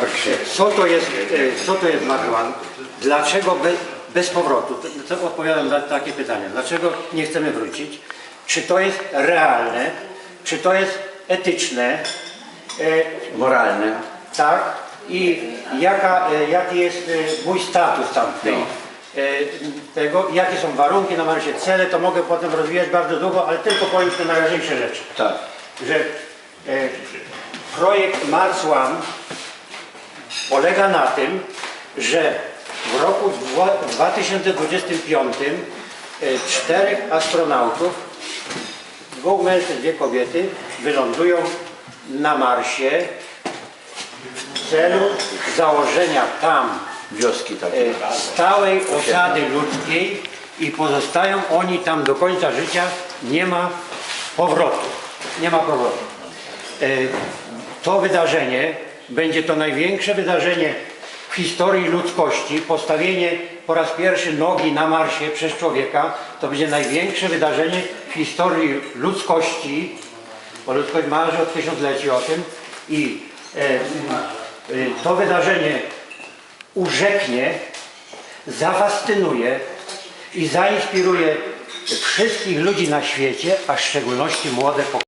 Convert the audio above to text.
Marksie. Co to jest, e, co to jest marihuana? Dlaczego be, bez powrotu? To, to odpowiadam na takie pytania. Dlaczego nie chcemy wrócić? Czy to jest realne? Czy to jest etyczne? E, Moralne. tak? I jaka, e, jaki jest e, mój status tam w tej, No. e, tego? Jakie są warunki na marsie? Cele to mogę potem rozwijać bardzo długo, ale tylko powiem te najważniejsze rzeczy Tak. że e, projekt Mars One polega na tym, że w roku dwa- 2025 e, czterech astronautów, dwóch mężczyzn, dwie kobiety, wylądują na Marsie w celu założenia tam Wioski e, stałej osady ludzkiej i pozostają oni tam do końca życia. Nie ma powrotu. Nie ma powrotu. E, To wydarzenie będzie to największe wydarzenie w historii ludzkości. Postawienie po raz pierwszy nogi na Marsie przez człowieka to będzie największe wydarzenie w historii ludzkości, bo ludzkość marzy od tysiącleci o tym i e, e, to wydarzenie urzeknie, zafascynuje i zainspiruje wszystkich ludzi na świecie, a w szczególności młode pokolenie.